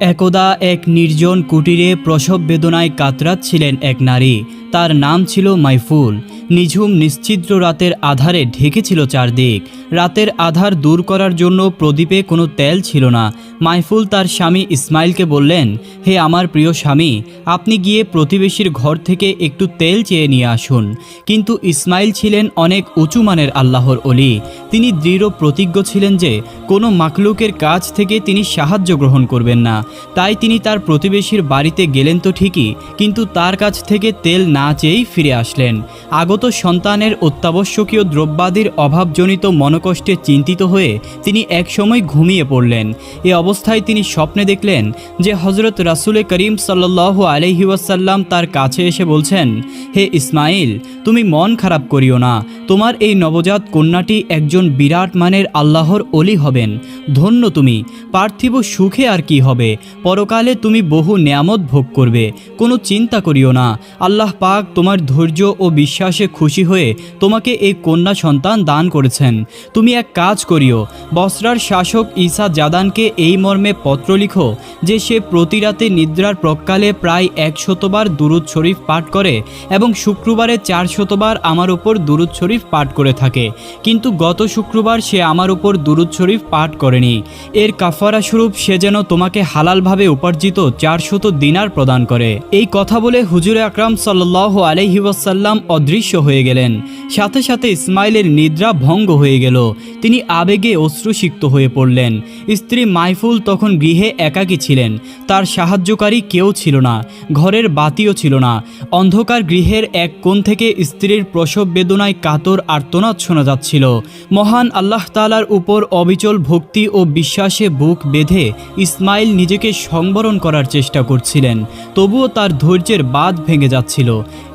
একদা এক নির্জন কুটিরে প্রসব বেদনায় কাতরাচ্ছিলেন এক নারী। তার নাম ছিল মাইফুল। নিঝুম নিশ্চিদ্র রাতের আধারে ঢেকেছিল চারদিক। রাতের আধার দূর করার জন্য প্রদীপে কোনো তেল ছিল না। মাইফুল তার স্বামী ইসমাইলকে বললেন, হে আমার প্রিয় স্বামী, আপনি গিয়ে প্রতিবেশীর ঘর থেকে একটু তেল চেয়ে নিয়ে আসুন। কিন্তু ইসমাইল ছিলেন অনেক উঁচু মানের আল্লাহর অলি। তিনি দৃঢ় প্রতিজ্ঞ ছিলেন যে, কোনো মাকলুকের কাছ থেকে তিনি সাহায্য গ্রহণ করবেন না। তাই তিনি তার প্রতিবেশীর বাড়িতে গেলেন তো ঠিকই, কিন্তু তার কাছ থেকে তেল না চেয়েই ফিরে আসলেন। আগত সন্তানের অত্যাবশ্যকীয় দ্রব্যাদির অভাবজনিত মনকষ্টে চিন্তিত হয়ে তিনি একসময় ঘুমিয়ে পড়লেন। এ অবস্থায় তিনি স্বপ্নে দেখলেন যে হজরত রাসুলে করিম সাল্লাহ আলহি ওয়াসাল্লাম তার কাছে এসে বলছেন, হে ইসমাইল তুমি মন খারাপ করিও না। তোমার এই নবজাত কন্যাটি একজন বিরাট মানের আল্লাহর অলি হবেন। ধন্য তুমি। পার্থিব সুখে আর কি হবে? পরকালে তুমি বহু নেয়ামত ভোগ করবে। কোনো চিন্তা করিও না। আল্লাহ পাক তোমার ধৈর্য ও বিশ্বাসে খুশি হয়ে তোমাকে এই কন্যা সন্তান দান করেছেন। তুমি এক কাজ করিও। বসরার শাসক ঈসা জাদানকে এই মর্মে পত্র লিখো যে সে প্রতি রাতে নিদ্রার প্রকালে প্রায় একশতবার দুরুদ শরীফ পাঠ করে এবং শুক্রবারে চার শতবার আমার উপর দুরুদ শরীফ পাঠ করে থাকে। কিন্তু গত শুক্রবার সে আমার উপর দুরুদ শরীফ পাঠ করেনি। এর কাফারা স্বরূপ সে যেন তোমাকে হালালভাবে উপার্জিত চারশত দিনার প্রদান করে। এই কথা বলে হুজুর আকরাম সাল্লাহ আলহি ওয়াসাল্লাম অদৃশ্য হয়ে গেলেন। সাথে সাথে ইসমাইলের নিদ্রা ভঙ্গ হয়ে গেল। তিনি আবেগে অশ্রুসিক্ত হয়ে পড়লেন। স্ত্রী মাইফুল তখন গৃহে একাকী ছিলেন। তার সাহায্যকারী কেউ ছিল না, ঘরের বাতিও ছিল না। অন্ধকার গৃহের এক কোণ থেকে স্ত্রীর প্রসব বেদনায় কাতর আর্তনাদ শোনা যাচ্ছিল। মহান আল্লাহ তালার উপর অবিচল ভক্তি ও বিশ্বাসে বুক বেঁধে ইসমাইল নিজেকে সংবরণ করার চেষ্টা করছিলেন। তবুও তার ধৈর্যের বাঁধ ভেঙে যাচ্ছিল।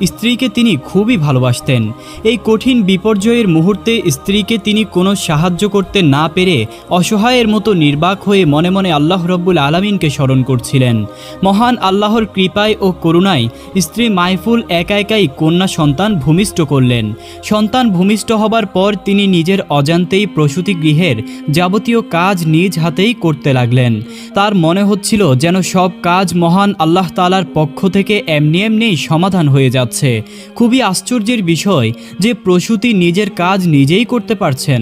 স্ত্রীকে তিনি খুবই ভালোবাসতেন। এই কঠিন বিপর্যয়ের মুহূর্তে স্ত্রীকে তিনি কোনো সাহায্য করতে না পেরে অসহায়ের মতো নির্বাক হয়ে মনে মনে আল্লাহ রব্বুল আলমিনকে স্মরণ করছিলেন। মহান আল্লাহর কৃপায় ও করুণায় স্ত্রী মাইফুল একা একাই কন্যা সন্তান ভূমিষ্ঠ করলেন। সন্তান ভূমিষ্ঠ হবার পর তিনি নিজের অজান্তেই প্রসূতি গৃহের যাবতীয় কাজ নিজ হাতেই করতে লাগলেন। তার মনে হচ্ছিল যেন সব কাজ মহান আল্লাহ তালার পক্ষ থেকে এমনি এমনিই সমাধান হয়ে যাচ্ছে। খুবই আশ্চর্যের বিষয় যে প্রসূতি নিজের কাজ নিজেই করতে পারছেন।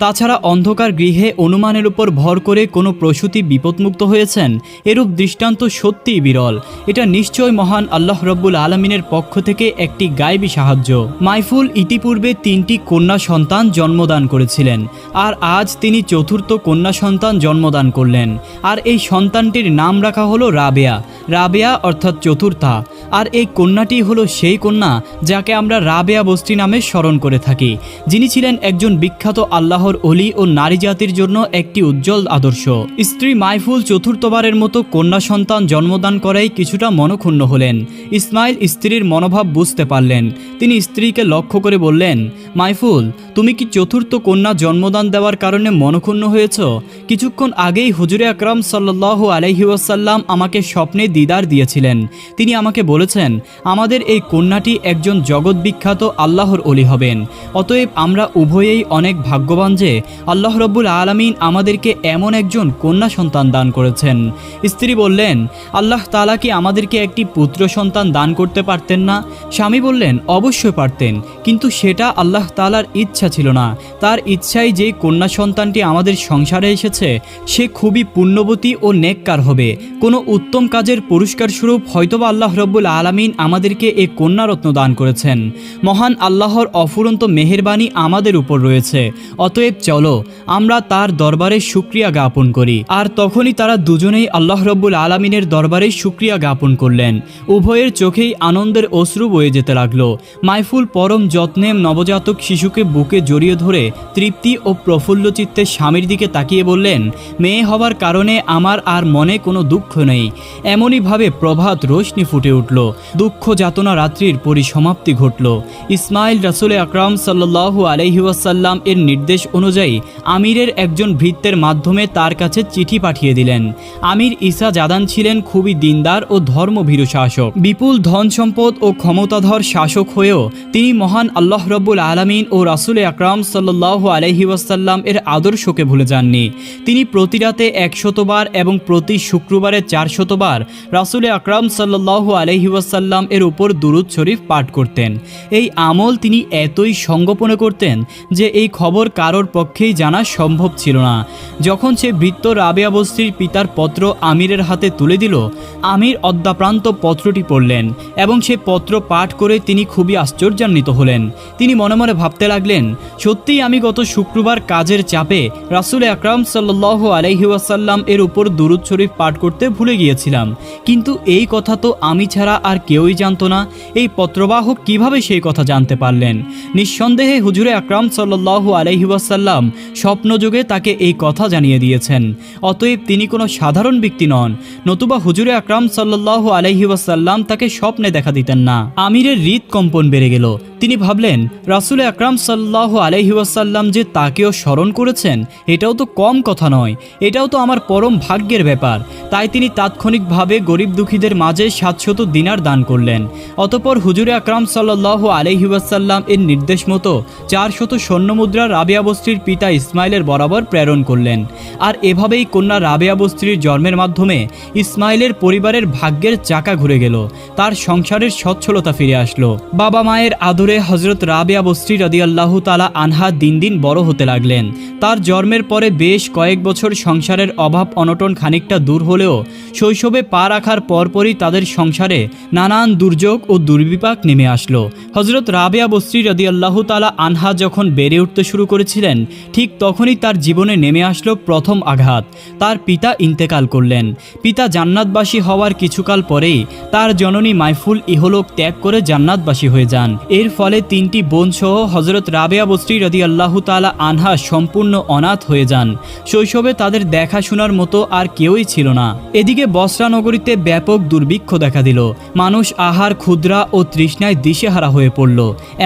তাছাড়া অন্ধকার গৃহে অনুমানের উপর ভর করে কোনো প্রসূতি বিপদমুক্ত হয়েছেন, এরূপ দৃষ্টান্ত সত্যিই বিরল। এটা নিশ্চয় মহান আল্লাহ রব্বুল আলমিনের পক্ষ থেকে একটি গায়েবী সাহায্য। মাইফুল ইতিপূর্বে তিনটি কন্যা সন্তান জন্মদান করেছিলেন, আর আজ তিনি চতুর্থ কন্যা সন্তান জন্মদান করলেন। আর এই সন্তানটির নাম রাখা হলো রাবেয়া। রাবেয়া অর্থাৎ চতুর্থা। আর এই কন্যাটি হলো সেই কন্যা যাকে আমরা রাবেয়া বস্তি নামে স্মরণ করে থাকি। যিনি ছিলেন একজন বিখ্যাত আল্লাহর অলি ও নারী জাতির জন্য একটি উজ্জ্বল আদর্শ। স্ত্রী মাইফুল চতুর্থবারের মতো কন্যা সন্তান জন্মদান করাই কিছুটা মনক্ষুণ্ণ হলেন। ইসমাইল স্ত্রীর মনোভাব বুঝতে পারলেন। তিনি স্ত্রীকে লক্ষ্য করে বললেন, মাইফুল, তুমি কি চতুর্থ কন্যা জন্মদান দেওয়ার কারণে মনক্ষুণ্ণ হয়েছ? কিছুক্ষণ আগেই হুজুরে আকরাম সাল্লাহ আলহি ওয়াসাল্লাম আমাকে স্বপ্নে দিদার দিয়েছিলেন। তিনি আমাকে বলেছেন, আমাদের এই কন্যাটি একজন জগৎ বিখ্যাত আল্লাহর অলি হবেন। অতএব আমরা উভয়েই অনেক ভাগ্যবান যে আল্লাহ রব্বুল আলমিন আমাদেরকে এমন একজন কন্যা সন্তান দান করেছেন। স্ত্রী বললেন, আল্লাহ তালা কি আমাদেরকে একটি পুত্র সন্তান দান করতে পারতেন না? স্বামী বললেন, অবশ্যই পারতেন, কিন্তু সেটা আল্লাহ তালার ইচ্ছা ছিল না। তার ইচ্ছাই যে কন্যা সন্তানটি আমাদের সংসারে এসেছে, সে খুবই পুণ্যবতী ও নেককার হবে। কোনো উত্তম কাজের পুরস্কার স্বরূপ হয়তোবা আল্লাহ রব্বুল আলমিন আমাদেরকে এ কন্যারত্ন দান করেছেন। মহান আল্লাহর অফুরন্ত মেহেরবানি আমাদের উপর রয়েছে। অতএব চলো, আমরা তার দরবারে সুক্রিয়া জ্ঞাপন করি। আর তখনই তারা দুজনেই আল্লাহ রব্বুল আলমিনের দরবারে সুক্রিয়া জ্ঞাপন করলেন। উভয়ের চোখেই আনন্দের অশ্রু বয়ে যেতে লাগল। মাইফুল পরম যত্নে নবজাতক শিশুকে বুকে জড়িয়ে ধরে তৃপ্তি ও প্রফুল্ল চিত্তে স্বামীর দিকে তাকিয়ে বললেন, মেয়ে হবার কারণে আমার আর মনে কোনো দুঃখ নেই। এমনই এমনইভাবে প্রভাত রোশনি ফুটে উঠল। দুঃখ যাতনা রাত্রির পরিসমাপ্তি ঘটল। ইসমাইল রাসুল আকরাম সাল্লাহু আলহিউসাল্লাম এর নির্দেশ অনুযায়ী আমিরের একজন ভৃত্যের মাধ্যমে তার কাছে চিঠি পাঠিয়ে দিলেন। আমির ঈসা জাদান ছিলেন খুবই দিনদার ও ধর্মভীরু শাসক। বিপুল ধন সম্পদ ও ক্ষমতাধর শাসক হয়েও তিনি মহান আল্লাহ রব্বুল আলমিন ও রাসুল আকরাম সাল্লাহ আলহি ওয়াসাল্লাম এর আদর্শকে ভুলে যাননি। তিনি প্রতি রাতে একশতবার এবং প্রতি শুক্রবারে চারশতবার রাসুল আকরাম সাল্লাহ আলহি ওয়াসাল্লাম এর উপর দুরুদ শরীফ পাঠ করতেন। এই আমল তিনি এতই সঙ্গোপনে করতেন যে এই খবর কারোর পক্ষেই জানা সম্ভব ছিল না। যখন সে বৃত্ত রাবেয়া বস্তির পিতার পত্র আমিরের হাতে তুলে দিল, আমির অদ্যাপ্রান্ত পত্রটি পড়লেন এবং সে পত্র পাঠ করে তিনি খুবই আশ্চর্যান্বিত হলেন। তিনি মনে মনে ভাবতে লাগলেন, সত্যিই আমি গত শুক্রবার কাজের চাপে রাসুল আকরাম সাল্লাহ আলহিউসাল্লাম এর উপর দুরুদ শরীফ পাঠ করতে ভুলে গিয়েছিলাম। কিন্তু এই কথা তো আমি ছাড়া আর কেউই জানতো না। এই পত্রবাহক কীভাবে সেই কথা জানতে পারলেন? নিঃসন্দেহে হুজুরে আকরাম সাল্লাহু আলহিউসাল্লাম স্বপ্নযোগে তাকে এই কথা জানিয়ে দিয়েছেন। অতএব তিনি কোনো সাধারণ ব্যক্তি নন, নতুবা হুজুরে আকরাম সাল্লাহ আলহিউসাল্লাম তাকে স্বপ্নে দেখা দিতেন না। আমিরের হৃদ কম্পন বেড়ে গেল। তিনি ভাবলেন, রাসুল আকরাম সাল্লাহ আলহিউসাল্লাম যে তাকেও স্মরণ করেছেন, এটাও তো কম কথা নয়, এটাও তো আমার পরম ভাগ্যের ব্যাপার। তাই তিনি তাৎক্ষণিকভাবে গরিব দুঃখীদের মাঝে সাতশত দিনার দান করলেন। অতপর হুজুরে আকরাম সাল্লাহ আলহিউসাল্লাম এর নির্দেশ মতো চারশত স্বর্ণমুদ্রা রাবিয়া বস্ত্রীর পিতা ইসমাইলের বরাবর প্রেরণ করলেন। আর এভাবেই কন্যা রাবেয়া বস্ত্রীর জন্মের মাধ্যমে ইসমাইলের পরিবারের ভাগ্যের চাকা ঘুরে গেল। তার সংসারের সচ্ছলতা ফিরে আসলো। বাবা মায়ের আদরে হজরত রাবেয়া বস্ত্রী রদিয়াল্লাহু তালা আনহা দিন দিন বড় হতে লাগলেন। তার জন্মের পরে বেশ কয়েক বছর সংসারের অভাব অনটন খানিকটা দূর হলেও শৈশবে পা রাখার পরপরই তাদের সংসারে নানান দুর্যোগ ও দুর্বিপাক নেমে আসলো। হজরত রাবেয়া বস্ত্রী রদিয়াল্লাহু তালা আনহা যখন বেড়ে উঠতে শুরু করেছিলেন, ঠিক তখনই তার জীবনে নেমে আসলো প্রথম আঘাত। তার পিতা ইন্তেকাল করলেন। পিতা জান্নাতবাসী হওয়ার কিছুকাল পরেই তার জননী মাইফুল ইহলোক ত্যাগ করে জান্নাতবাসী হয়ে যান। এর ফলে তিনটি বোন সহ হজরত রাবেয়া বস্ত্রী রদি আল্লাহ তালা আনহা সম্পূর্ণ অনাথ হয়ে যান। শৈশবে তাদের দেখাশোনার মতো আর কেউই ছিল না। এদিকে বসরা নগরীতে ব্যাপক দুর্ভিক্ষ দেখা দিল। মানুষ আহার, ক্ষুদ্রা ও তৃষ্ণায় দিশেহারা হয়ে পড়ল।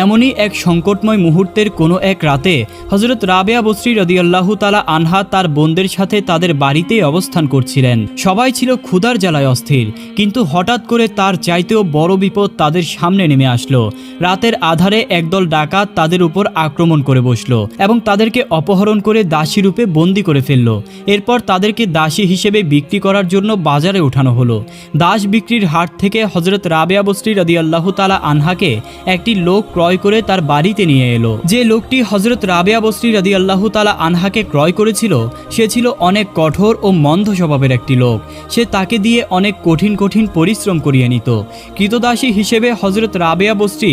এমনই এক সংকটময় মুহূর্তের কোনো এক রাতে হজরত রাবেয়া বস্রী রদিয়াল্লাহু তালা আনহা তার বোনদের সাথে তাদের বাড়িতেই অবস্থান করছিলেন। সবাই ছিল ক্ষুধার জ্বালায় অস্থির, কিন্তু হঠাৎ করে তার চাইতেও বড় বিপদ তাদের সামনে নেমে আসলো। রাতের আধারে একদল ডাকাত তাদের উপর আক্রমণ করে বসল এবং তাদেরকে অপহরণ করে দাসী রূপে বন্দি করে ফেলল। এরপর তাদেরকে দাসী হিসেবে বিক্রি করার জন্য বাজারে ওঠানো হলো। দাস বিক্রির হাট থেকে হজরত রাবেয়া বস্রী রদিয়াল্লাহু তালা আনহাকে একটি লোক ক্রয় করে তার বাড়িতে নিয়ে এলো। যে লোকটি হজরত রাবেয়া বস্রী রদি আল্লাহ তালা আনহাকে ক্রয় করেছিল, সে ছিল অনেক কঠোর ও মন্দ স্বভাবের একটি লোক। সে তাকে দিয়ে অনেক কঠিন কঠিন পরিশ্রম করিয়ে নিত। কৃতদাসী হিসেবে হজরত রাবেয়া বস্রী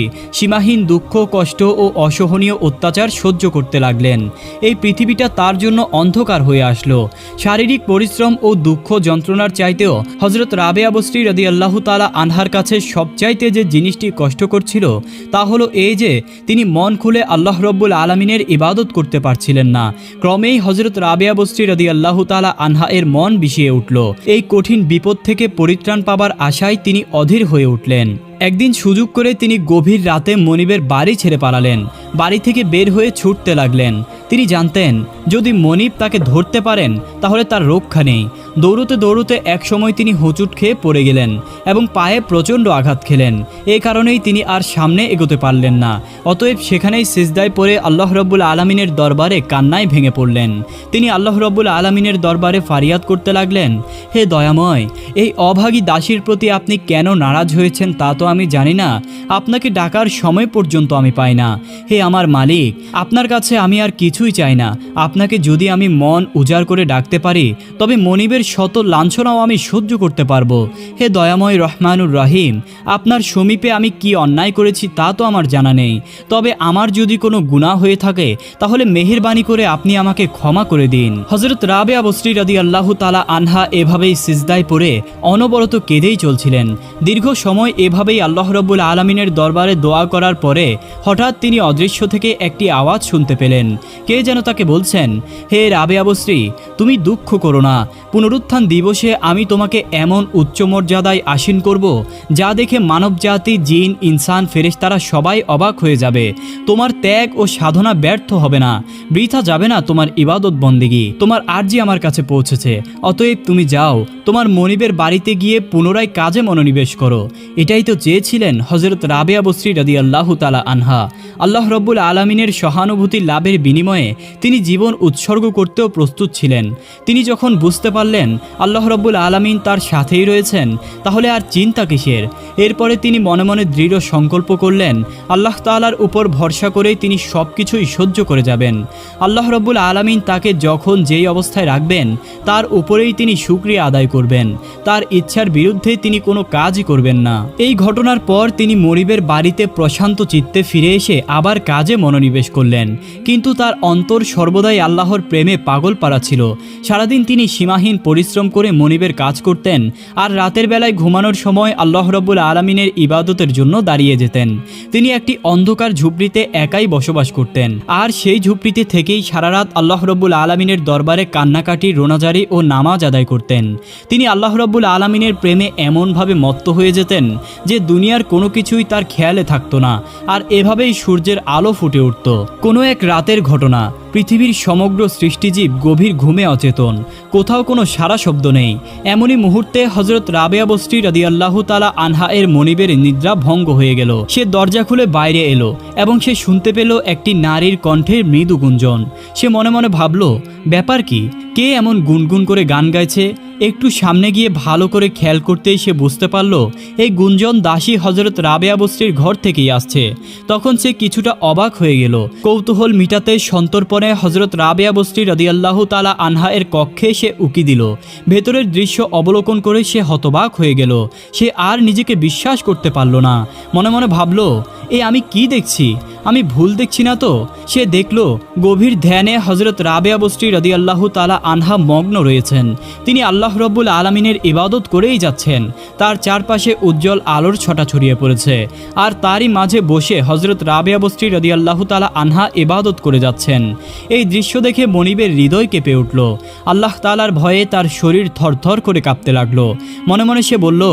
সীমাহীন দুঃখ, কষ্ট ও অসহনীয় অত্যাচার সহ্য করতে লাগলেন। এই পৃথিবীটা তার জন্য অন্ধকার হয়ে আসলো। শারীরিক পরিশ্রম ও দুঃখ যন্ত্রণার চাইতেও হজরত রাবেয়া বস্রী রদি আল্লাহ তালা আনহার কাছে সবচাইতে যে জিনিসটি কষ্ট করছিল তা হলো এই যে, তিনি মন খুলে আল্লাহ রব্বুল আলমিনের ইবাদত করতে পারছিলেন না। ক্রমেই হজরত রাবেয়া বস্রী রদি আল্লাহ তালা আনহা এর মন বিষিয়ে উঠল। এই কঠিন বিপদ থেকে পরিত্রাণ পাবার আশায় তিনি অধীর হয়ে উঠলেন। একদিন সুযোগ করে তিনি গভীর রাতে মনিবের বাড়ি ছেড়ে পালালেন। বাড়ি থেকে বের হয়ে ছুটতে লাগলেন। তিনি জানতেন, যদি মনিব তাকে ধরতে পারেন, তাহলে তার রক্ষা নেই। দৌড়তে দৌড়তে একসময় তিনি হোঁচুট খেয়ে পড়ে গেলেন এবং পায়ে প্রচণ্ড আঘাত খেলেন। এ কারণেই তিনি আর সামনে এগোতে পারলেন না। অতএব সেখানেই সিজদায় পড়ে আল্লাহ রব্বুল আলমিনের দরবারে কান্নায় ভেঙে পড়লেন। তিনি আল্লাহ রব্বুল আলমিনের দরবারে ফারিয়াদ করতে লাগলেন, হে দয়াময়, এই অভাগী দাসীর প্রতি আপনি কেন নারাজ হয়েছেন তা তো আমি জানি না। আপনাকে ডাকার সময় পর্যন্ত আমি পাই না। হে আমার মালিক, আপনার কাছে আমি আর কিছুই চাই না। আপনাকে যদি আমি মন উজাড় করে ডাকতে পারি, তবে মনিবের শত লাঞ্ছনাও আমি সহ্য করতে পারব। হে দয়াময় রহমানুর রহিম, আপনার সমীপে আমি কি অন্যায় করেছি তা তো আমার জানা নেই। তবে আমার যদি কোনো গুনাহ হয়ে থাকে, তাহলে মেহেরবানি করে আপনি আমাকে ক্ষমা করে দিন। হজরত রাবে আবশ্রী রাদি আল্লাহ তালা আনহা এভাবেই সিজদায় পড়ে অনবরত কেঁদেই চলছিলেন। দীর্ঘ সময় এভাবেই আল্লাহ রব্বুল আলমিনের দরবারে দোয়া করার পরে হঠাৎ তিনি অদৃশ্য উদ্দেশ্য থেকে একটি আওয়াজ শুনতে পেলেন। কে যেন তাকে বলছেন, হে রাবে আবশ্রী তুমি দুঃখ করো না। পুনরুত্থান দিবসে আমি তোমাকে এমন উচ্চ মর্যাদায় আসীন করব, যা দেখে মানবজাতি, জিন, ইনসান, ফেরেশতারা সবাই অবাক হয়ে যাবে। তোমার ত্যাগ ও সাধনা ব্যর্থ হবে না। বৃথা যাবে না তোমার ইবাদত বন্দিগি। তোমার আর্জি আমার কাছে পৌঁছেছে। অতএব তুমি যাও, তোমার মনিবের বাড়িতে গিয়ে পুনরায় কাজে মনোনিবেশ করো। এটাই তো চেয়েছিলেন হজরত রাবেয়া বসরি রাদি আল্লাহ তালা আনহা। আল্লাহ রব্বুল আলমিনের সহানুভূতি লাভের বিনিময়ে তিনি জীবন উৎসর্গ করতেও প্রস্তুত ছিলেন। তিনি যখন বুঝতে পারলেন আল্লাহ রব্বুল আলমিন তার সাথেই রয়েছেন, তাহলে আর চিন্তা কিসের? এরপরে তিনি মনে মনে দৃঢ় সংকল্প করলেন, আল্লাহ তালার উপর ভরসা করেই তিনি সব কিছুই সহ্য করে যাবেন। আল্লাহ রব্বুল আলমিন তাকে যখন যেই অবস্থায় রাখবেন, তার উপরেই তিনি সুক্রিয়া আদায় করবেন। তার ইচ্ছার বিরুদ্ধে তিনি কোনো কাজই করবেন না। এই ঘটনার পর তিনি মরিবের বাড়িতে প্রশান্ত চিত্তে ফিরে এসে আবার কাজে মনোনিবেশ করলেন। কিন্তু তার অন্তর সর্বদাই আল্লাহর প্রেমে পাগল পাড়া ছিল। সারাদিন তিনি সীমাহীন পরিশ্রম করে মনিবের কাজ করতেন আর রাতের বেলায় ঘুমানোর সময় আল্লাহ রব্বুল আলমিনের ইবাদতের জন্য দাঁড়িয়ে যেতেন। তিনি একটি অন্ধকার ঝুপড়িতে একাই বসবাস করতেন। আর সেই ঝুপড়িতে থেকেই সারা রাত আল্লাহ রব্বুল আলমিনের দরবারে কান্নাকাটি, রোনাজারি ও নামাজ আদায় করতেন। তিনি আল্লাহ রব্বুল আলমিনের প্রেমে এমনভাবে মত্ত হয়ে যেতেন যে দুনিয়ার কোনো কিছুই তার খেয়ালে থাকতো না। আর এভাবেই সূর্যের আলো ফুটে উঠত। কোনো এক রাতের ঘটনা পৃথিবীর সমগ্র সৃষ্টিজীব গভীর ঘুমে অচেতন। কোথাও কোনো সারা শব্দ নেই। এমনই মুহূর্তে হজরত রাবেয়া বস্তি রাদি আল্লাহ তালা আনহা এর মনিবের নিদ্রা ভঙ্গ হয়ে গেল। সে দরজা খুলে বাইরে এলো এবং সে শুনতে পেল একটি নারীর কণ্ঠের মৃদু গুঞ্জন। সে মনে মনে ভাবল, ব্যাপার কি? কে এমন গুনগুন করে গান গাইছে? একটু সামনে গিয়ে ভালো করে খেয়াল করতেই সে বুঝতে পারল, এই গুঞ্জন দাসী হজরত রাবেয়া বস্তির ঘর থেকেই আসছে। তখন সে কিছুটা অবাক হয়ে গেল। কৌতূহল মিটাতে সন্তর্পণে হজরত রাবেয়া বস্তি রদিয়াল্লাহ তালা আনহা এর কক্ষে সে উকি দিল। ভেতরের দৃশ্য অবলোকন করে সে হতবাক হয়ে গেল। সে আর নিজেকে বিশ্বাস করতে পারল না। মনে মনে ভাবল, এ আমি কি দেখছি? আমি ভুল দেখছি না তো? সে দেখল, গভীর ধ্যানে হজরত রাবেয়া বস্তি রদি আল্লাহ তালা আনহা মগ্ন রয়েছেন। তিনি আল্লাহ রব্বুল আলমিনের ইবাদত করেই যাচ্ছেন। তার চারপাশে উজ্জ্বল আলোর ছটা ছড়িয়ে পড়েছে। আর তারই মাঝে বসে হজরত রাবেয়া বস্তি রদি আল্লাহ তালা আনহা ইবাদত করে যাচ্ছেন। এই দৃশ্য দেখে মনিবের হৃদয় কেঁপে উঠল। আল্লাহ তালার ভয়ে তার শরীর থরথর করে কাঁপতে লাগল। মনে মনে সে বলল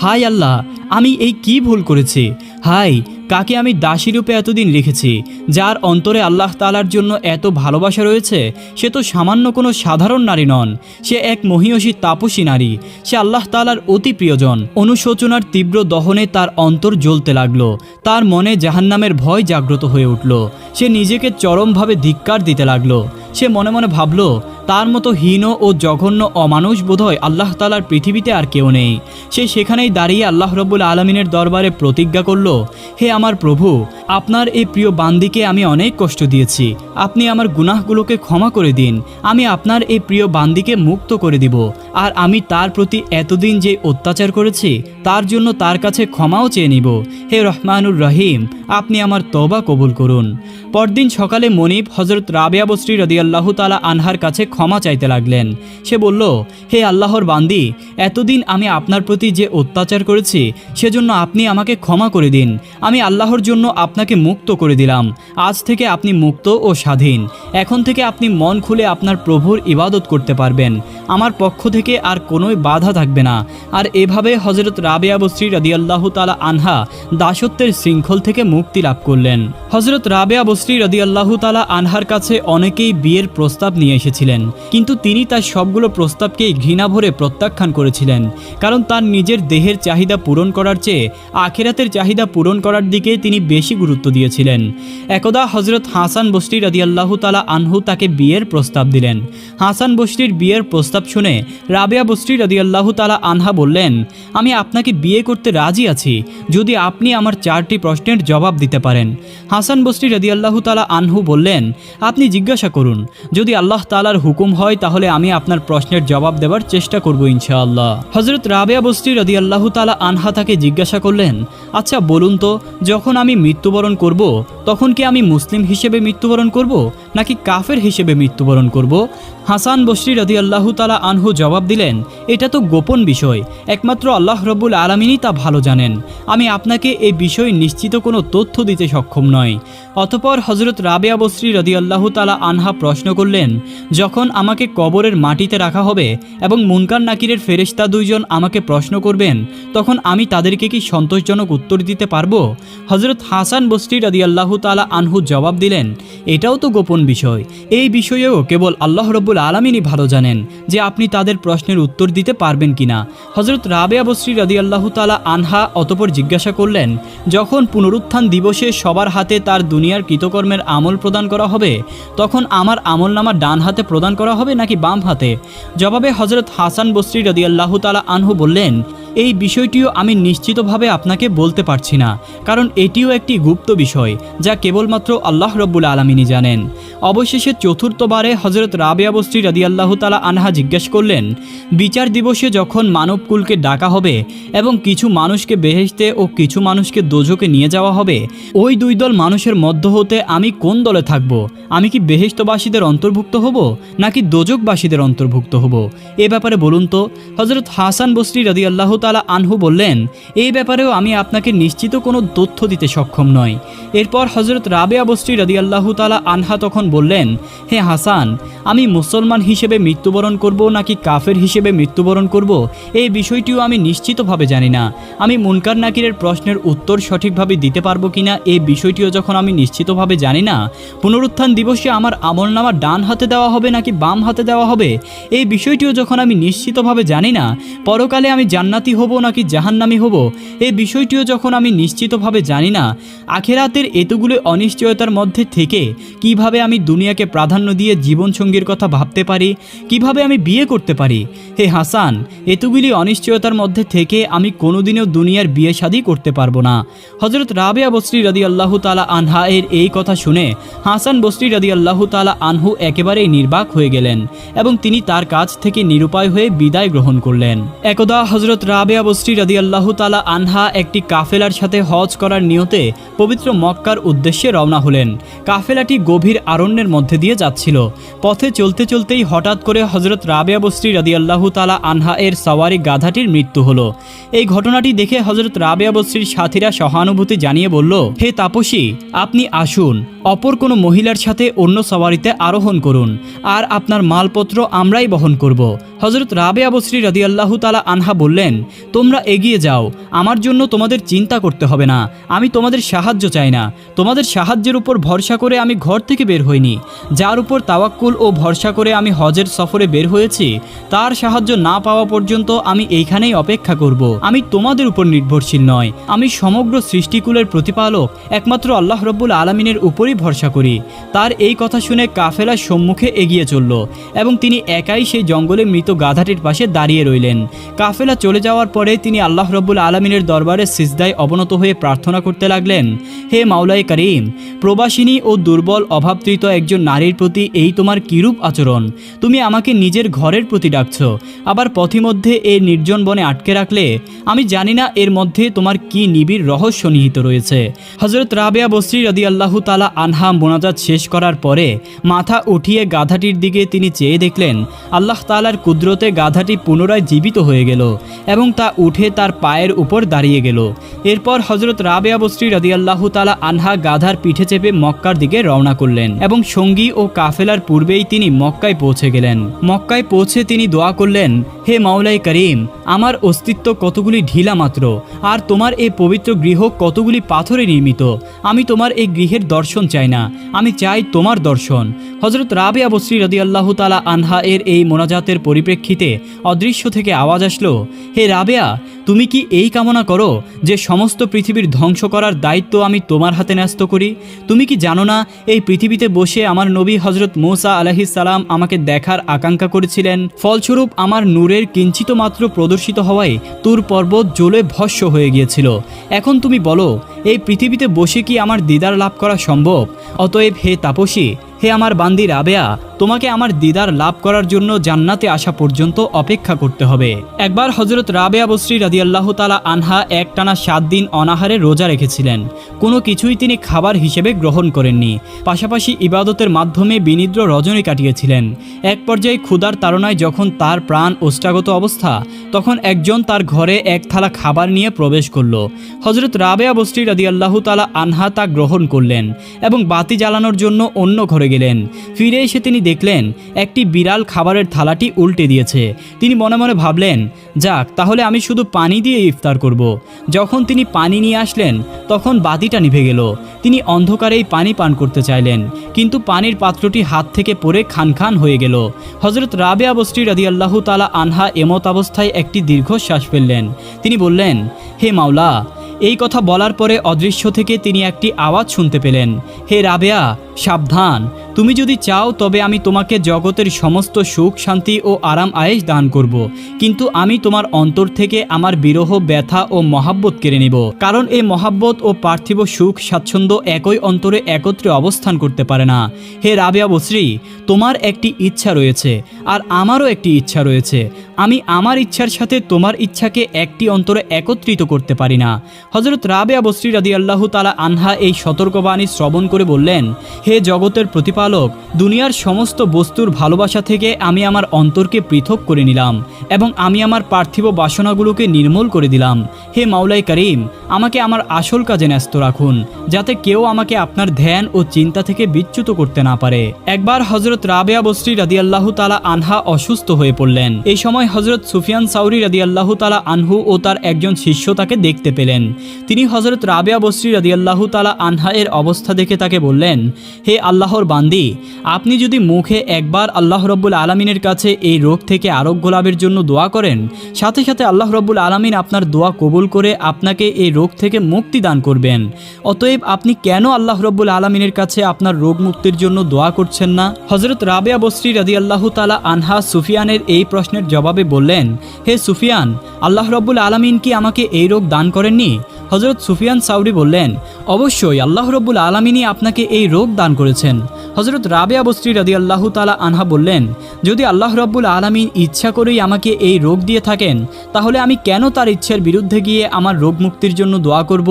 হাই আল্লাহ, আমি এই কি ভুল করেছি? হাই কাকে আমি দাসী রূপে এতদিন রেখেছি, যার অন্তরে আল্লাহ তালার জন্য এত ভালোবাসা রয়েছে, সে তো সামান্য কোনো সাধারণ নারী নন, সে এক মহিয়সী তাপসী নারী, সে আল্লাহ তালার অতি প্রিয়জন। অনুশোচনার তীব্র দহনে তার অন্তর জ্বলতে লাগল, তার মনে জাহান্নামের ভয় জাগ্রত হয়ে উঠল, সে নিজেকে চরমভাবে ধিক্কার দিতে লাগল। সে মনে মনে ভাবল, তার মতো হীন ও জঘন্য অমানুষ বোধহয় আল্লাহ তালার পৃথিবীতে আর কেউ নেই। সে সেখানেই দাঁড়িয়ে আল্লাহ রব্বুল আলমিনের দরবারে প্রতিজ্ঞা করল, হে আমার প্রভু, আপনার এই প্রিয় বান্দিকে আমি অনেক কষ্ট দিয়েছি। আপনি আমার গুনাহগুলোকে ক্ষমা করে দিন। আমি আপনার এই প্রিয় বান্দিকে মুক্ত করে দিব। আর আমি তার প্রতি এতদিন যে অত্যাচার করেছি, তার জন্য তার কাছে ক্ষমাও চেয়ে নিব। হে রহমানুর রহিম, আপনি আমার তবা কবুল করুন। পরদিন সকালে মনিব হজরত রাবেয়া বস্রি রদিয়াল্লাহ তালা আনহার কাছে ক্ষমা চাইতে লাগলেন। সে বলল, হে আল্লাহর বান্দি, এতদিন আমি আপনার প্রতি যে অত্যাচার করেছি, সেজন্য আপনি আমাকে ক্ষমা করে দিন। আমি আল্লাহর জন্য আপনাকে মুক্ত করে দিলাম। আজ থেকে আপনি মুক্ত ও স্বাধীন। এখন থেকে আপনি মন খুলে আপনার প্রভুর ইবাদত করতে পারবেন। আমার পক্ষ থেকে আর কোনোই বাধা থাকবে না। আর এভাবে হজরত রাবেয়া বস্রি রদিয়াল্লাহ তালা আনহা দাসত্বের শৃঙ্খল থেকে মুক্তি লাভ করলেন। হজরত রাবেয়া বস্রি রদিয়াল্লাহ তালা আনহার কাছে অনেকেই বিয়ের প্রস্তাব নিয়ে এসেছিলেন। কিন্তু তিনি তার সবগুলো প্রস্তাবকেই ঘৃণা ভরে প্রত্যাখ্যান করেছিলেন। কারণ তার নিজের দেহের চাহিদা পূরণ করার চেয়ে আখেরাতের চাহিদা পূরণ করার দিকে তিনি বেশি গুরুত্ব দিয়েছিলেন। একদা হজরত হাসান বস্রি রদিয়াল্লাহ তালা আনহু তাকে বিয়ের প্রস্তাব দিলেন। হাসান বস্রির বিয়ের প্রস্তাব শুনে রাবেয়া বস্রি রদিয়াল্লাহ তালা আনহা বললেন, আমি আপনাকে বিয়ে করতে রাজি আছি, যদি আপনি আমার চারটি প্রশ্নের জবাব দিতে পারেন। হাসান বস্রি রদিয়াল্লাহ তালা আনহু বললেন, আপনি জিজ্ঞাসা করুন যদি আল্লাহ তালার হুকুম হয়, তাহলে আমি আপনার প্রশ্নের জবাব দেওয়ার চেষ্টা করব ইনশাআল্লাহ। হজরত রাবেয়া রদি আল্লাহ তালা আনহা তাকে জিজ্ঞাসা করলেন আচ্ছা বলুন তো, যখন আমি মৃত্যুবরণ করব, তখন কি আমি মুসলিম হিসেবে মৃত্যুবরণ করব? নাকি কাফের হিসেবে মৃত্যুবরণ করব? হাসান বসরি রদি আল্লাহ তালা আনহু জবাব দিলেন, এটা তো গোপন বিষয়। একমাত্র আল্লাহ রব্বুল আলমিনই তা ভালো জানেন। আমি আপনাকে এই বিষয়ে নিশ্চিত কোনো তথ্য দিতে সক্ষম নয় অতপর হজরত রাবেয়া বসরি রদি আল্লাহ তালা আনহা প্রশ্ন করলেন, যখন আমাকে কবরের মাটিতে রাখা হবে এবং মুনকার নাকিরের ফেরেশতা দুইজন আমাকে প্রশ্ন করবেন, তখন আমি তাদেরকে কি সন্তোষজনক উত্তর দিতে পারব? হজরত হাসান বসরি রদি আল্লাহ তালা আনহু জবাব দিলেন, এটাও তো গোপন বিষয়। এই বিষয়েও কেবল আল্লাহ রব্বুল আলমিনই ভালো জানেন যে আপনি তাদের প্রশ্নের উত্তর দিতে পারবেন কিনা। হজরত রাবেয়া বসরি রদি আল্লাহ তালা আনহা অতপর জিজ্ঞাসা করলেন, যখন পুনরুত্থান দিবসে সবার হাতে তার দুনিয়ার কৃতকর্মের আমল প্রদান করা হবে, তখন আমার আমল নামা ডান হাতে প্রদান করা হবে নাকি বাম হাতে? জবাবে হজরত হাসান বসরি রদি আল্লাহ তালা আনহু বললেন এই বিষয়টিও আমি নিশ্চিতভাবে আপনাকে বলতে পারছি না, কারণ এটিও একটি গুপ্ত বিষয়, যা কেবলমাত্র আল্লাহ রব্বুল আলমিনী জানেন। অবশেষে চতুর্থবারে হজরত রাবেয়া বস্ত্রী রদি আল্লাহ তালা আনহা জিজ্ঞেস করলেন, বিচার দিবসে যখন মানবকুলকে ডাকা হবে এবং কিছু মানুষকে বেহেশতে ও কিছু মানুষকে দোজকে নিয়ে যাওয়া হবে, ওই দুই দল মানুষের মধ্য হতে আমি কোন দলে থাকব? আমি কি বেহেশতবাসীদের অন্তর্ভুক্ত হব, নাকি দোজকবাসীদের অন্তর্ভুক্ত হব? এ ব্যাপারে বলুন তো। হজরত হাসান বসরি রদি আল্লাহ তালা আনহু বললেন, এই ব্যাপারেও আমি আপনাকে নিশ্চিত কোনো তথ্য দিতে সক্ষম নয় এরপর হজরত রাবেয়া বসরি রদি আল্লাহ তালা আনহা তখন বললেন, হে হাসান, আমি মুসলমান হিসেবে মৃত্যুবরণ করব নাকি কাফের হিসেবে মৃত্যুবরণ করব? এই বিষয়টিও আমি নিশ্চিতভাবে জানি না। আমি মুনকার নাকিরের প্রশ্নের উত্তর সঠিকভাবে দিতে পারব কিনা এই বিষয়টিও যখন আমি নিশ্চিতভাবে জানি না, পুনরুত্থান দিবসে আমার আমলনামা ডান হাতে দেওয়া হবে নাকি বাম হাতে দেওয়া হবে? এই বিষয়টিও যখন আমি নিশ্চিতভাবে জানি না, পরকালে আমি জান্নাতি হব নাকি জাহান্নামি হব? এই বিষয়টিও যখন আমি নিশ্চিতভাবে জানি না, আখেরাতের এতগুলো অনিশ্চয়তার মধ্যে থেকে কীভাবে আমি দুনিয়াকে প্রাধান্য দিয়ে জীবনসঙ্গীর কথা ভাবতে পারি? কীভাবে আমি বিয়ে করতে পারি? হে হাসান, এতগুলি অনিশ্চয়তার মধ্যে থেকে আমি কোনোদিনও দুনিয়ার বিয়ে শাদী করতে পারব না। হজরত রাবেয়া বসরি রদি আল্লাহ তালা আনহা এর এই কথা শুনে হাসান বসরি রদি আল্লাহ তালা আনহু একেবারেই নির্বাক হয়ে গেলেন এবং তিনি তার কাছ থেকে নিরুপায় হয়ে বিদায় গ্রহণ করলেন। একদা হজরত রাবেয়া বসরি রদি আল্লাহ তালা আনহা একটি কাফেলার সাথে হজ করার নিয়তে পবিত্র মক্কার উদ্দেশ্যে রওনা হলেন। কাফেলাটি গভীর আরণ্যের মধ্যে দিয়ে যাচ্ছিল। পথে চলতে চলতেই হঠাৎ করে হজরত রাবেয়া বসরি রদি আল্লাহ তালা আনহা এর সওয়ারি গাধাটির মৃত্যু হলো। এই ঘটনাটি দেখে হজরত রাবেয়া বসরির সাথীরা সহানুভূতি জানিয়ে বলল, হে তাপসী, আপনি আসুন। অপর কোনো মহিলার সাথে অন্য সওয়ারিতে আরোহণ করুন। আর আপনার মালপত্র আমরাই বহন করব। হজরত রাবেয়া বসরি রদি আল্লাহ তালা আনহা বললেন তোমরা এগিয়ে যাও। আমার জন্য তোমাদের চিন্তা করতে হবে না। আমি তোমাদের সাহায্য চাই না। তোমাদের সাহায্যের উপর ভরসা করে আমি ঘর থেকে বের হইনি। যার উপর তাওয়াক্কুল ও ভরসা করে আমি হজের সফরে বের হয়েছি, তার সাহায্য না পাওয়া পর্যন্ত আমি এইখানেই অপেক্ষা করব। আমি তোমাদের উপর নির্ভরশীল নয়। আমি সমগ্র সৃষ্টিকুলের প্রতিপালক, একমাত্র আল্লাহ রব্বুল আলমিনের উপরই ভরসা করি। তার এই কথা শুনে কাফেলার সম্মুখে এগিয়ে চলল এবং তিনি একাই সেই জঙ্গলে মৃত গাধাটির পাশে দাঁড়িয়ে রইলেন। কাফেলা চলে যাওয়ার পরে তিনি আল্লাহ রব্বুল আলমিনের দরবারে সিজদায় অবনত হয়ে প্রার্থনা করতে লাগলেন, হে মাওলাই করিম, প্রবাসিনী ও দুর্বল অভাবতৃত একজন নারীর প্রতি এই তোমার কিরূপ আচরণ? তুমি আমাকে নিজের ঘরের প্রতি ডাকছো, আবার পথিমধ্যে এই নির্জন বনে আটকে রাখলে? আমি জানি না এর মধ্যে তোমার কি নিবিড় রহস্য নিহিত রয়েছে। হজরত রাবেয়া বসরি রদি আল্লাহ তালা আনহা মোনাজাত শেষ করার পরে মাথা উঠিয়ে গাধাটির দিকে তিনি চেয়ে দেখলেন, আল্লাহ তালার কুদরতে গাধাটি পুনরায় জীবিত হয়ে গেল এবং তা উঠে তার পায়ের উপর দাঁড়িয়ে গেল। এরপর হজরত রাবেয়া বসরি রদি আল্লাহ তালা আনহা গাধার পিঠে চেপে মক্কার দিকে রওনা করলেন এবং সঙ্গী ও কাফেলার পূর্বেই তিনি মক্কায় পৌঁছে গেলেন। মক্কায় পৌঁছে তিনি দোয়া করলেন, হে মাওলাই করিম, আমার অস্তিত্ব কতগুলি ঢিলা মাত্র, আর তোমার এই পবিত্র গৃহ কতগুলি পাথরে নির্মিত। আমি তোমার এই গৃহের দর্শন চাই না, আমি চাই তোমার দর্শন। হজরত রাবে আবশ্রী রদি আল্লাহ তালা আনহা এর এই মোনাজাতের পরিপ্রেক্ষিতে অদৃশ্য থেকে আওয়াজ আসলো, হে রাবেয়া, তুমি কি এই কামনা করো যে সমস্ত পৃথিবীর ধ্বংস করার দায়িত্ব আমি তোমার হাতে ন্যস্ত করি? তুমি কি জানো না এই পৃথিবীতে বসে আমার নবী হজরত মৌসা আলাহিস সালাম আমাকে দেখার আকাঙ্ক্ষা করেছিলেন? ফলস্বরূপ আমার নূরের কিঞ্চিত মাত্র প্রদর্শিত হওয়ায় তুর পর্বত জ্বলে ভস্য হয়ে গিয়েছিল। এখন তুমি বলো, এই পৃথিবীতে বসে কি আমার দিদার লাভ করা সম্ভব? অতএব হে তাপসী, হে আমার বান্দি রাবেয়া তোমাকে আমার দিদার লাভ করার জন্য জান্নাতে আসা পর্যন্ত অপেক্ষা করতে হবে। একবার হজরত রাবেয়া বসরি রাদিয়াল্লাহ তালা আনহা একটানা সাত দিন অনাহারে রোজা রেখেছিলেন। কোনো কিছুই তিনি খাবার হিসেবে গ্রহণ করেননি। পাশাপাশি ইবাদতের মাধ্যমে বিনিদ্র রজনী কাটিয়েছিলেন। এক পর্যায়ে ক্ষুধার তাড়নায় যখন তার প্রাণ ওষ্ঠাগত অবস্থা, তখন একজন তার ঘরে এক থালা খাবার নিয়ে প্রবেশ করল। হজরত রাবেয়া বস্রি রাদিয়াল্লাহু তালা আনহা তা গ্রহণ করলেন এবং বাতি জ্বালানোর জন্য অন্য ঘরে গেলেন। ফিরে এসে তিনি দেখলেন একটি বিড়াল খাবারের থালাটি উল্টে দিয়েছে। তিনি মনে মনে ভাবলেন, যাক, তাহলে আমি শুধু পানি দিয়ে ইফতার করব। যখন তিনি পানি নিয়ে আসলেন, তখন বাতিটা নিভে গেল। তিনি অন্ধকারেই পানি পান করতে চাইলেন, কিন্তু পানির পাত্রটি হাত থেকে পড়ে খান খান হয়ে গেল। হজরত রাবেয়া বস্রি রাদিয়াল্লাহু তালা আনহা এমত অবস্থায় একটি দীর্ঘশ্বাস ফেললেন। তিনি বললেন, হে মাওলা, এই কথা বলার পরে অদৃশ্য থেকে তিনি একটি আওয়াজ শুনতে পেলেন। হে রাবেয়া সাবধান। তুমি যদি চাও, তবে আমি তোমাকে জগতের সমস্ত সুখ, শান্তি ও আরাম আয়েশ দান করব। কিন্তু আমি তোমার অন্তর থেকে আমার বিরহ, ব্যথা ও মহাব্বত কেড়ে নেব। কারণ এই মহাব্বত ও পার্থিব সুখ স্বাচ্ছন্দ্য একই অন্তরে একত্রে অবস্থান করতে পারে না। হে রাবেয়া বশ্রী তোমার একটি ইচ্ছা রয়েছে, আর আমারও একটি ইচ্ছা রয়েছে। আমি আমার ইচ্ছার সাথে তোমার ইচ্ছাকে একটি অন্তরে একত্রিত করতে পারি না। হজরত রাবেয়া বশ্রী রাদি আল্লাহ তালা আনহা এই সতর্কবাণী শ্রবণ করে বললেন হে জগতের প্রতিপালক, দুনিয়ার সমস্ত বস্তুর ভালোবাসা থেকে আমি আমার অন্তরকে পৃথক করে নিলাম এবং আমি আমার পার্থিব বাসনাগুলোকে নির্মূল করে দিলাম। হে মাওলাই করিম, আমাকে আমার আসল কাজে ন্যস্ত রাখুন, যাতে কেউ আমাকে আপনার ধ্যান ও চিন্তা থেকে বিচ্যুত করতে না পারে। একবার হজরত রাবেয়া বসরি রাদি আল্লাহ তালা আনহা অসুস্থ হয়ে পড়লেন। এই সময় হজরত সুফিয়ান সাউরি রাদি আল্লাহ তালা আনহু ও তার একজন শিষ্য তাকে দেখতে পেলেন। তিনি হজরত রাবেয়া বসরি রাদি আল্লাহ তালা আনহা এর অবস্থা দেখে তাকে বললেন হে আল্লাহর বান্দি, আপনি যদি মুখে একবার আল্লাহ রব্বুল আলমিনের কাছে এই রোগ থেকে আরোগ্য লাভের জন্য দোয়া করেন, সাথে সাথে আল্লাহ রব্বুল আলমিন আপনার দোয়া কবুল করে আপনাকে এই রোগ থেকে মুক্তি দান করবেন। অতএব আপনি কেন আল্লাহ রব্বুল আলমিনের কাছে আপনার রোগ মুক্তির জন্য দোয়া করছেন না? হজরত রাবেয়া বসরি রাদি আল্লাহ তালা আনহা সুফিয়ানের এই প্রশ্নের জবাবে বললেন, হে সুফিয়ান, আল্লাহ রব্বুল আলমিন কি আমাকে এই রোগ দান করেননি? হজরত সুফিয়ান সাউরি বললেন, অবশ্যই, আল্লাহ রব্বুল আলমিনই আপনাকে এই রোগ দান করেছেন। হজরত রাবেয়া বস্ত্রী রাদি আল্লাহ তালা আনহা বললেন, যদি আল্লাহ রব্বুল আলমিন ইচ্ছা করেই আমাকে এই রোগ দিয়ে থাকেন, তাহলে আমি কেন তার ইচ্ছার বিরুদ্ধে গিয়ে আমার রোগ মুক্তির জন্য দোয়া করব?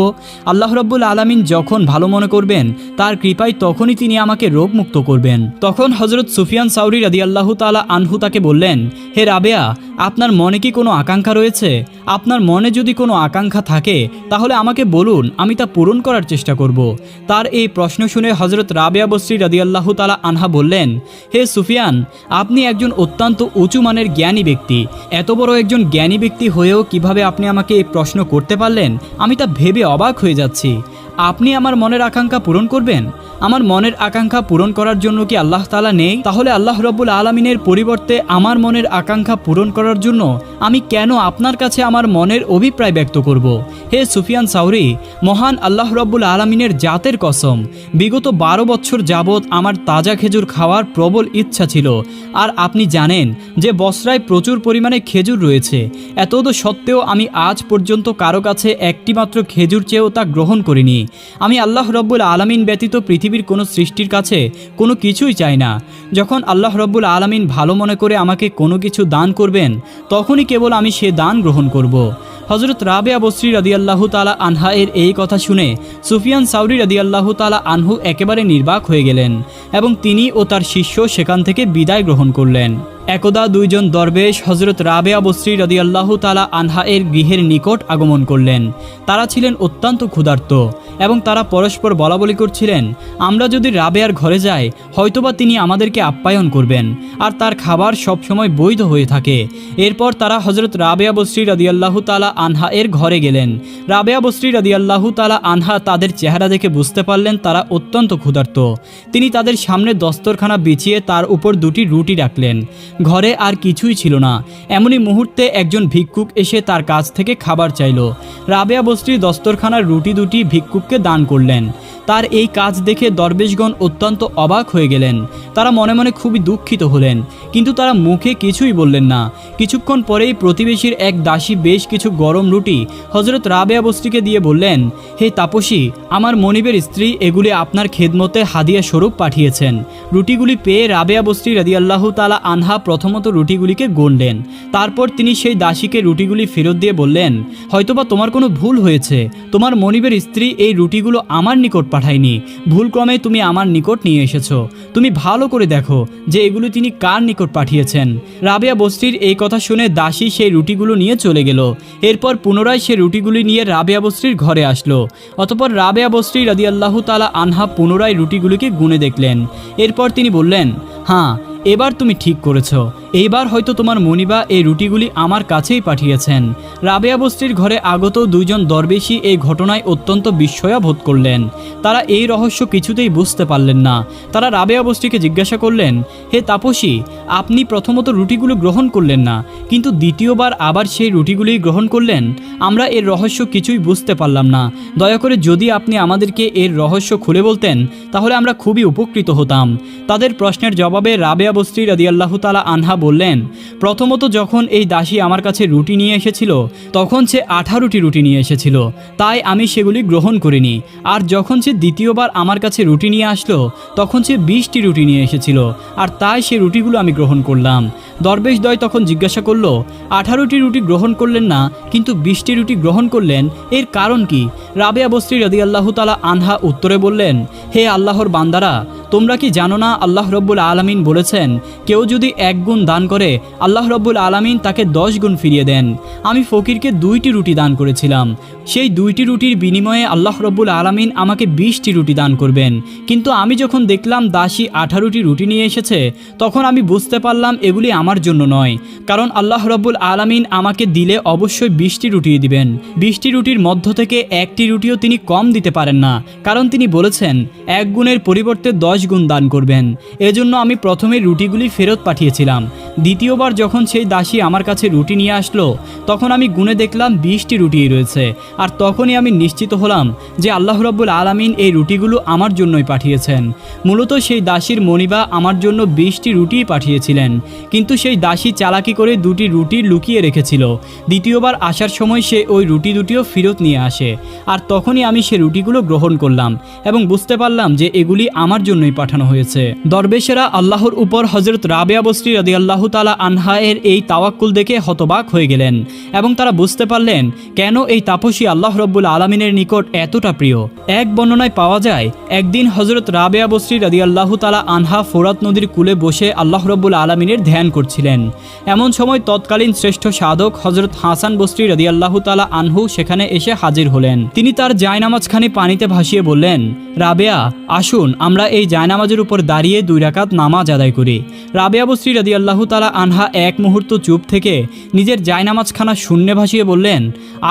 আল্লাহ রব্বুল আলমিন যখন ভালো মনে করবেন, তার কৃপায় তখনই তিনি আমাকে রোগ মুক্ত করবেন। তখন হজরত সুফিয়ান সাউরি রাদি আল্লাহ তালা আনহু তাকে বললেন, হে রাবেয়া, আপনার মনে কি কোনো আকাঙ্ক্ষা রয়েছে? আপনার মনে যদি কোনো আকাঙ্ক্ষা থাকে, তাহলে আমাকে বলুন, আমি তা পূরণ করার চেষ্টা করব। তার এই প্রশ্ন শুনে হজরত রাবেয়া বস্রী রাদিয়াল্লাহ তালা আনহা বললেন, হে সুফিয়ান, আপনি একজন অত্যন্ত উঁচু মানের জ্ঞানী ব্যক্তি। এত বড় একজন জ্ঞানী ব্যক্তি হয়েও কীভাবে আপনি আমাকে এই প্রশ্ন করতে পারলেন? আমি তা ভেবে অবাক হয়ে যাচ্ছি। আপনি আমার মনের আকাঙ্ক্ষা পূরণ করবেন? আমার মনের আকাঙ্ক্ষা পূরণ করার জন্য কি আল্লাহ তালা নেই? তাহলে আল্লাহ রব্বুল আলমিনের পরিবর্তে আমার মনের আকাঙ্ক্ষা পূরণ করার জন্য আমি কেন আপনার কাছে আমার মনের অভিপ্রায় ব্যক্ত করব। হে সুফিয়ান সাউরি, মহান আল্লাহ রব্বুল আলমিনের জাতের কসম, বিগত বারো বছর যাবৎ আমার তাজা খেজুর খাওয়ার প্রবল ইচ্ছা ছিল। আর আপনি জানেন যে বসরায় প্রচুর পরিমাণে খেজুর রয়েছে। এতদ সত্ত্বেও আমি আজ পর্যন্ত কারও কাছে একটিমাত্র খেজুর চেয়েও তা গ্রহণ করিনি। আমি আল্লাহ রব্বুল আলমিন ব্যতীত পৃথিবীর কোনো সৃষ্টির কাছে কোনো কিছুই চাই না যখন আল্লাহ রব্বুল আলমিন ভালো মনে করে আমাকে কোনো কিছু দান করবেন, তখনই কেবল আমি সে দান গ্রহণ করব। হজরত রাবেয়া বসরি রাদিয়াল্লাহু তালা আনহা এর এই কথা শুনে সুফিয়ান সাউরি রাদিয়াল্লাহু তালা আনহু একেবারে নির্বাক হয়ে গেলেন এবং তিনি ও তার শিষ্য সেখান থেকে বিদায় গ্রহণ করলেন একদা দুইজন দরবেশ হজরত রাবেয়া বসরি রাদিয়াল্লাহু তালা আনহা এর গৃহের নিকট আগমন করলেন। তারা ছিলেন অত্যন্ত ক্ষুধার্ত এবং তারা পরস্পর বলাবলি করছিলেন, আমরা যদি রাবেয়ার ঘরে যাই, হয়তোবা তিনি আমাদেরকে আপ্যায়ন করবেন আর তার খাবার সবসময় বৈধ হয়ে থাকে। এরপর তারা হজরত রাবেয়া বসরি রাদিয়াল্লাহু তালা আনহা এর ঘরে গেলেন। রাবেয়া বসরি রাদিয়াল্লাহু তালা আনহা তাদের চেহারা দেখে বুঝতে পারলেন তারা অত্যন্ত ক্ষুধার্ত। তিনি তাদের সামনে দস্তরখানা বিছিয়ে তার উপর দুটি রুটি রাখলেন। ঘরে আর কিছুই ছিল না। এমনই মুহূর্তে একজন ভিক্ষুক এসে তার কাছ থেকে খাবার চাইল। রাবেয়া বস্ত্রী দস্তরখানার রুটি দুটি ভিক্ষুককে দান করলেন। তার এই কাজ দেখে দরবেশগণ অত্যন্ত অবাক হয়ে গেলেন। তারা মনে মনে খুবই দুঃখিত হলেন, কিন্তু তারা মুখে কিছুই বললেন না। কিছুক্ষণ পরেই প্রতিবেশীর এক দাসী বেশ কিছু গরম রুটি হজরত রাবেয়া বস্ত্রীকে দিয়ে বললেন, হে তাপসী, আমার মনিবের স্ত্রী এগুলি আপনার খেদমতে হাদিয়া স্বরূপ পাঠিয়েছেন। রুটিগুলি পেয়ে রাবেয়া বস্ত্রী রাদিয়াল্লাহু তালা আনহা প্রথমত রুটিগুলিকে গণলেন। তারপর তিনি সেই দাসীকে রুটিগুলি ফেরত দিয়ে বললেন, হয়তোবা তোমার কোনো ভুল হয়েছে। তোমার মনিবের স্ত্রী এই রুটিগুলো আমার নিকট পাঠায়নি ভুলক্রমে তুমি আমার নিকট নিয়ে এসেছ। তুমি ভালো করে দেখো যে এগুলো তিনি কার নিকট পাঠিয়েছেন। রাবিয়া বস্ত্রীর এই কথা শুনে দাসী সেই রুটিগুলো নিয়ে চলে গেল। এরপর পুনরায় সে রুটিগুলি নিয়ে রাবেয়া বস্ত্রীর ঘরে আসলো। অতপর রাবেয়া বস্ত্রী রাদিয়াল্লাহ তালা আনহা পুনরায় রুটিগুলিকে গুনে দেখলেন। এরপর তিনি বললেন হ্যাঁ এবার তুমি ঠিক করেছ। এইবার হয়তো তোমার মনিবা এই রুটিগুলি আমার কাছেই পাঠিয়েছেন। রাবেয়া বস্তির ঘরে আগত দুইজন দরবেশি এই ঘটনায় অত্যন্ত বিস্ময়া বোধ করলেন। তারা এই রহস্য কিছুতেই বুঝতে পারলেন না। তারা রাবেয়া বস্তিকে জিজ্ঞাসা করলেন, হে তাপসী, আপনি প্রথমত রুটিগুলো গ্রহণ করলেন না, কিন্তু দ্বিতীয়বার আবার সেই রুটিগুলি গ্রহণ করলেন? আমরা এর রহস্য কিছুই বুঝতে পারলাম না। দয়া করে যদি আপনি আমাদেরকে এর রহস্য খুলে বলতেন, তাহলে আমরা খুবই উপকৃত হতাম। তাদের প্রশ্নের জবাবে রাবেয়া বস্ত্রী রাদিয়াল্লাহু তালা আনহা বললেন, প্রথমত যখন এই দাসী আমার কাছে রুটি নিয়ে এসেছিল, তখন সে আঠারোটি রুটি নিয়ে এসেছিল। তাই আমি সেগুলি গ্রহণ করিনি। আর যখন সে দ্বিতীয়বার আমার কাছে রুটি নিয়ে আসলো, তখন সে বিশটি রুটি নিয়ে এসেছিল। আর তাই সে রুটিগুলো আমি গ্রহণ করলাম। দরবেশ দয় তখন জিজ্ঞাসা করল, আঠারোটি রুটি গ্রহণ করলেন না, কিন্তু বিশটি রুটি গ্রহণ করলেন, এর কারণ কি? রাবেয়া বস্ত্রী রাদিয়াল্লাহু তালা আনহা উত্তরে বললেন, হে আল্লাহর বান্দারা, তোমরা কি জানো না আল্লাহ রব্বুল আলামিন বলেছেন, কেউ যদি এক গুণ দান করে, আল্লাহ রব্বুল আলামিন তাকে দশ গুণ ফিরিয়ে দেন। আমি ফকিরকে দুইটি রুটি দান করেছিলাম। সেই দুইটি রুটির বিনিময়ে আল্লাহ রব্বুল আলামিন আমাকে বিশটি রুটি দান করবেন। কিন্তু আমি যখন দেখলাম দাসী আঠারোটি রুটি নিয়ে এসেছে, তখন আমি বুঝতে পারলাম এগুলি আমার জন্য নয়, কারণ আল্লাহ রব্বুল আলামিন আমাকে দিলে অবশ্যই বিশটি রুটি দিবেন। বিশটি রুটির মধ্য থেকে একটি রুটিও তিনি কম দিতে পারেন না, কারণ তিনি বলেছেন, এক গুণের পরিবর্তে দশ গুণ দান করবেন। এজন্য আমি প্রথমে রুটিগুলি ফেরত পাঠিয়েছিলাম। দ্বিতীয়বার যখন সেই দাসী আমার কাছে রুটি নিয়ে আসলো, তখন আমি গুনে দেখলাম বিশটি রুটি রয়েছে, আর তখনই আমি নিশ্চিত হলাম যে আল্লাহ রব্বুল আলামিন এই রুটিগুলো আমার জন্যই পাঠিয়েছেন। মূলত সেই দাসীর মনিবা আমার জন্য বিশটি রুটিই পাঠিয়েছিলেন, কিন্তু সেই দাসী চালাকি করে দুটি রুটি লুকিয়ে রেখেছিল। দ্বিতীয়বার আসার সময় সে ওই রুটি দুটিও ফেরত নিয়ে আসে। আর তখনই আমি সে রুটিগুলো গ্রহণ করলাম এবং বুঝতে পারলাম যে এগুলি আমার জন্যই পাঠানো হয়েছে। দরবেশেরা আল্লাহর উপর হজরত রাবেয়া বস্ত্রী রাদি আল্লাহ তালা আনহা এর এই তাওয়াক্কুল দেখে হতবাক হয়ে গেলেন এবং তারা বুঝতে পারলেন, কেন এই তাপসী আল্লাহ রব্বুল আলমিনের নিকট এতটা প্রিয়? এক বর্ণনায় পাওয়া যায়, একদিন হজরত রাবেয়া বস্ত্রী রাদি আল্লাহ তালা আনহা ফোরাত নদীর কূলে বসে আল্লাহ রব্বুল আলমিনের ধ্যান করছিলেন এমন সময় তৎকালীন শ্রেষ্ঠ সাধক হজরত হাসান বস্ত্রী রাদি আল্লাহ তালা আনহু সেখানে এসে হাজির হলেন। তিনি তার জায়নামাজখানি পানিতে ভাসিয়ে বললেন, রাবেয়া, আসুন, আমরা এই জায়নামাজের উপর দাঁড়িয়ে দুই রাকাত নামাজ আদায় করি। রাবেয়া বস্ত্রী রাদি আল্লাহ তালা আনহা এক মুহূর্ত চুপ থেকে নিজের জায়নামাজখানা শূন্যে ভাসিয়ে বললেন,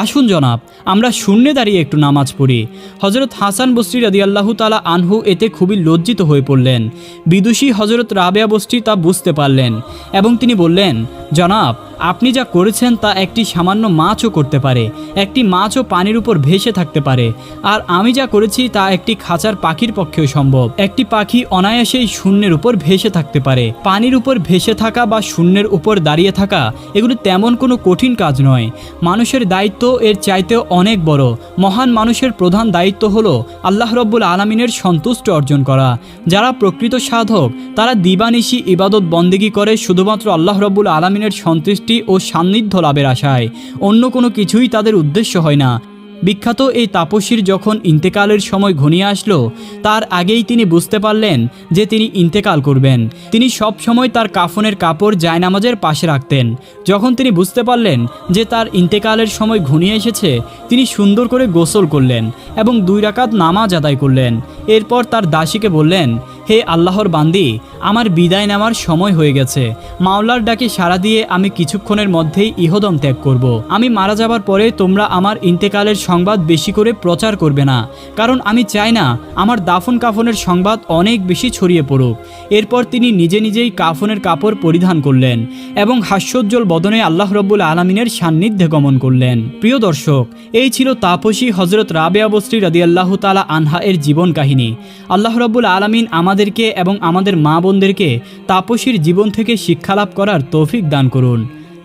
আসুন জনাব, আমরা শূন্যে দাঁড়িয়ে একটু নামাজ পড়ি। হজরত হাসান বস্ত্রী রাদি আল্লাহ তালা আনহু এতে খুবই লজ্জিত হয়ে পড়লেন। বিদুষী হজরত রাবেয়া বস্ত্রী তা বুঝতে পারলেন এবং তিনি বললেন জনাব আপনি যা করেছেন তা একটি সামান্য মাছও করতে পারে, একটি মাছও পানির উপর ভেসে থাকতে পারে। আর আমি যা করেছি তা একটি খাঁচার পাখির পক্ষেও সম্ভব। একটি পাখি অনায়াসেই শূন্যের উপর ভেসে থাকতে পারে। পানির উপর ভেসে থাকা বা শূন্যের উপর দাঁড়িয়ে থাকা, এগুলো তেমন কোনো কঠিন কাজ নয়। মানুষের দায়িত্ব এর চাইতেও অনেক বড়। মহান মানুষের প্রধান দায়িত্ব হলো আল্লাহ রব্বুল আলমিনের সন্তুষ্ট অর্জন করা। যারা প্রকৃত সাধক, তারা দিবানিশি ইবাদত বন্দেগী করে, শুধুমাত্র আল্লাহ রব্বুল আলমিনের সন্তুষ্টি ও সান্নিধ্য লাভের আশায়। অন্য কোনো কিছুই তাদের উদ্দেশ্য হয় না। বিখ্যাত এই তাপসীর যখন ইন্তেকালের সময় ঘনিয়ে আসলো, তার আগেই তিনি বুঝতে পারলেন যে তিনি ইন্তেকাল করবেন। তিনি সব সময় তার কাফনের কাপড় জায়নামাজের পাশে রাখতেন। যখন তিনি বুঝতে পারলেন যে তার ইন্তেকালের সময় ঘনিয়ে এসেছে, তিনি সুন্দর করে গোসল করলেন এবং দুই রাকাত নামাজ আদায় করলেন। এরপর তার দাসীকে বললেন হে আল্লাহর বান্দি, আমার বিদায় নেওয়ার সময় হয়ে গেছে। মাওলার ডাকে সাড়া দিয়ে আমি কিছুক্ষণের মধ্যেই ইহদম ত্যাগ করব। আমি মারা যাবার পরে তোমরা আমার ইন্তেকালের সংবাদ বেশি করে প্রচার করবে না। কারণ আমি চাই না আমার দাফন কাফনের সংবাদ অনেক বেশি ছড়িয়ে পড়ুক। এরপর তিনি নিজে নিজেই কাফনের কাপড় পরিধান করলেন এবং হাস্যোজ্জ্বল বদনে আল্লাহ রব্বুল আলমিনের সান্নিধ্যে গমন করলেন। প্রিয় দর্শক, এই ছিল তাপসী হজরত রাবেয়া বস্রী রাদিয়াল্লাহু তালা আনহা এর জীবন কাহিনী। আল্লাহ রব্বুল আলমিন আমাদেরকে এবং আমাদের মা বোনদেরকে তাপসীর জীবন থেকে শিক্ষালাভ করার তৌফিক দান করুন।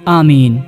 আমিন।